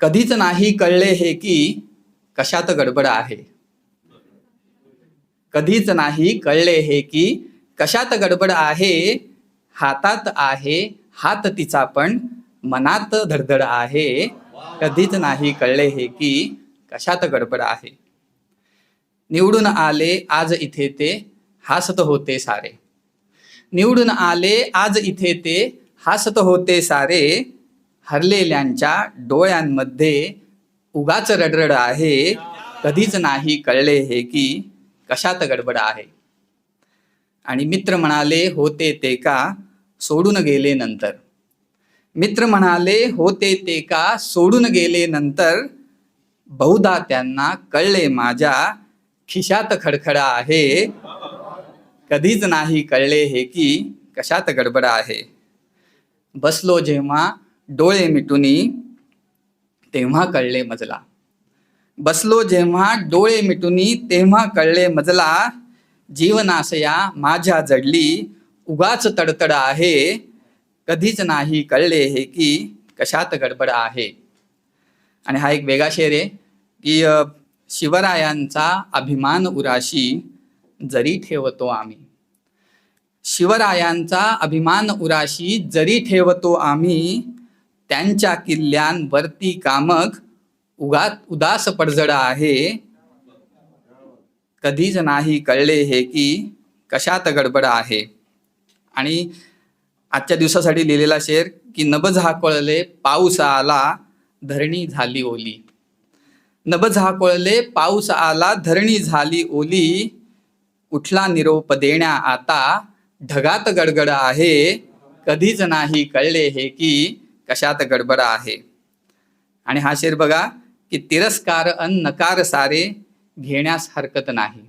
कधीच नाही कळले हे की कशात गडबड आहे. कधीच नाही कळले हे की कशात गडबड आहे हातात आहे हात तिचा पण मनात धडधड आहे. कधीच नाही कळले हे की कशात गडबड आहे. निवडून आले आज इथे ते हासत होते सारे. निवडून आले आज इथे ते हासत होते सारे. हरलेल्यांच्या डोळ्यांमध्ये उगाच रडरड आहे. कधीच नाही कळले हे की कशात गडबड आहे. आणि मित्र म्हणाले होते ते का? सोडून गेले नंतर. मित्र म्हणाले होते ते का? सोडून गेले नंतर बहुधा त्यांना कळले माझ्या खिशात खडखडा आहे. कधीच नाही कळले हे की कशात गडबड आहे. बसलो जेव्हा डोळे मिटुनी तेव्हा कळले मजला. बसलो जेव्हा डोळे मिटुनी तेव्हा कळले मजला. जीवनाशया माझ्या जडली उगाच तडतड आहे. कधीच नाही कळले हे की कशात गडबड आहे. आणि हा एक वेगळा शेर आहे की शिवरायांचा अभिमान उराशी जरी ठेवतो आम्ही. शिवरायांचा अभिमान उराशी जरी ठेवतो आम्ही त्यांच्या किल्ल्यांवरती कामक उगा उदास पडझड आहे. कधीच नाही कळले हे की कशात गडबड आहे. आणि आजच्या दिवसासाठी लिहिलेला शेर की नभ झाकोळले पाऊस आला धरणी झाली ओली. नभ झाकोळले पाऊस आला धरणी झाली ओली. उठला निरोप देण्या आता ढगात गडगड आहे. कधीच नाही कळले हे की कशात गडबड आहे? आणि हा शेर बघा की तिरस्कार अन नकार सारे घेण्यास हरकत नाही.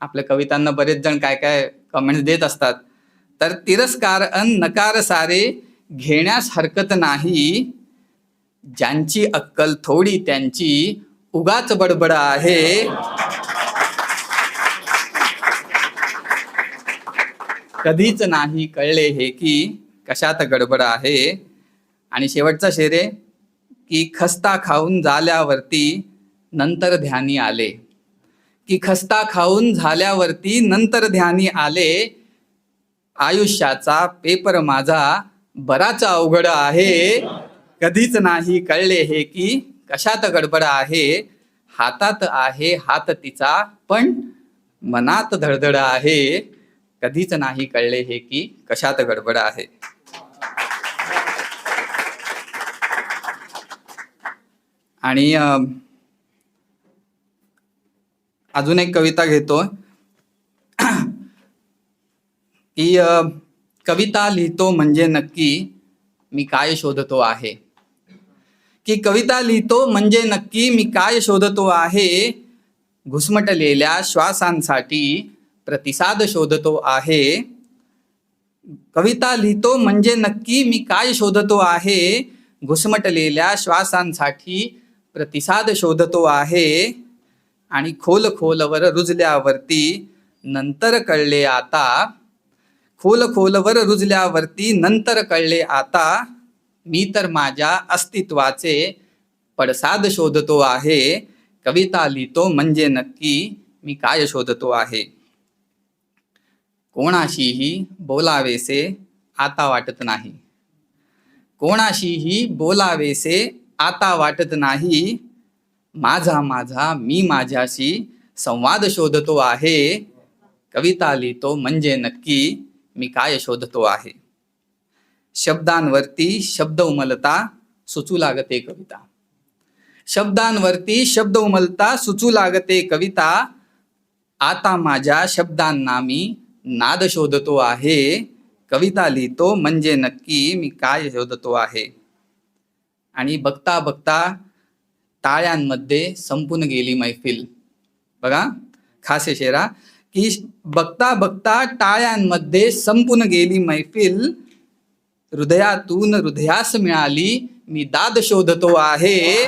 आपल्या कवितांना बरेच जण काय काय कमेंट्स देत असतात. तर तिरस्कार अन नकार सारे घेण्यास हरकत नाही. ज्यांची अक्कल थोडी त्यांची उगाच बडबड आहे. कधीच नाही कळले हे की कशात गडबड आहे? आणि शेवटचा शेर आहे की खस्ता खाऊन झाल्यावरती नंतर ध्यानी आले. की खस्ता खाऊन झाल्यावरती नंतर ध्यानी आले आयुष्याचा पेपर माझा बराच अवघड आहे. कधीच नाही कळले हे की कशात गडबड आहे. हातात आहे हात तिचा पण मनात धडधड आहे. कधीच नाही कळले हे की कशात गडबड आहे. आणि अजून एक कविता घेतो. की कविता लिहितो म्हणजे नक्की मी काय शोधतो आहे. की कविता लिहितो म्हणजे नक्की मी काय शोधतो आहे घुसमटलेल्या श्वासांसाठी प्रतिसाद शोधतो आहे. कविता लिहितो म्हणजे नक्की मी काय शोधतो आहे घुसमटलेल्या श्वासांसाठी प्रतिसाद शोधतो आहे आणि खोल खोलवर रुजल्यावरती नंतर कळले आता. खोल खोलवर रुजल्यावरती नंतर कळले आता. मी तर माझ्या अस्तित्वाचे पडसाद शोधतो आहे. कविता लिहितो म्हणजे नक्की मी काय शोधतो आहे. कोणाशीही बोलावेसे आता वाटत नाही. कोणाशीही बोलावेसे आता वाटत नाही. माझा माझा मी माझ्याशी संवाद शोधतो आहे. कविता लिहितो म्हणजे नक्की मी काय शोधतो आहे. शब्दांवरती शब्द उमलता सुचू लागते कविता. शब्दांवरती शब्द उमलता सुचू लागते कविता. आता माझ्या शब्दांना मी नाद शोधतो आहे. कविता लिहितो म्हणजे नक्की मी काय शोधतो आहे. आणि बघता बघता टाळ्यांमध्ये संपून गेली मैफिल. बघा खास शेरा की बघता बघता टाळ्यांमध्ये संपून गेली मैफिल. हृदयातून हृदयास मिळाली मी दाद शोधतो आहे.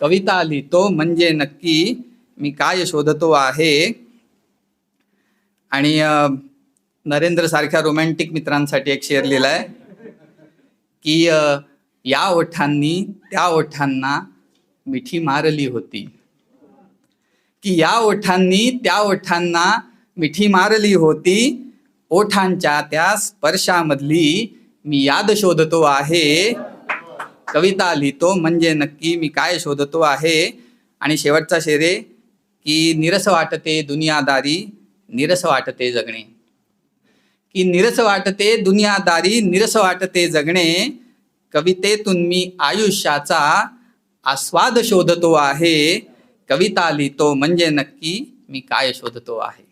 कविता लिहितो म्हणजे नक्की मी काय शोधतो आहे. आणि नरेंद्र सारख्या रोमॅन्टिक मित्रांसाठी एक शेअर लिहिलाय की या ओठांनी त्या ओठांना मिठी मारली होती. की या ओठांनी त्या ओठांना मिठी मारली होती ओठांच्या त्या स्पर्शामधली मी याद शोधतो आहे. कविता लिहितो म्हणजे नक्की मी काय शोधतो आहे. आणि शेवटचा शेरे की निरस वाटते दुनियादारी निरस वाटते जगणे. की निरस वाटते दुनियादारी निरस वाटते जगणे कवितेतून मी आयुष्याचा आस्वाद शोधतो आहे कविता लिहितो म्हणजे नक्की मी काय शोधतो आहे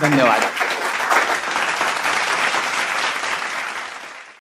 धन्यवाद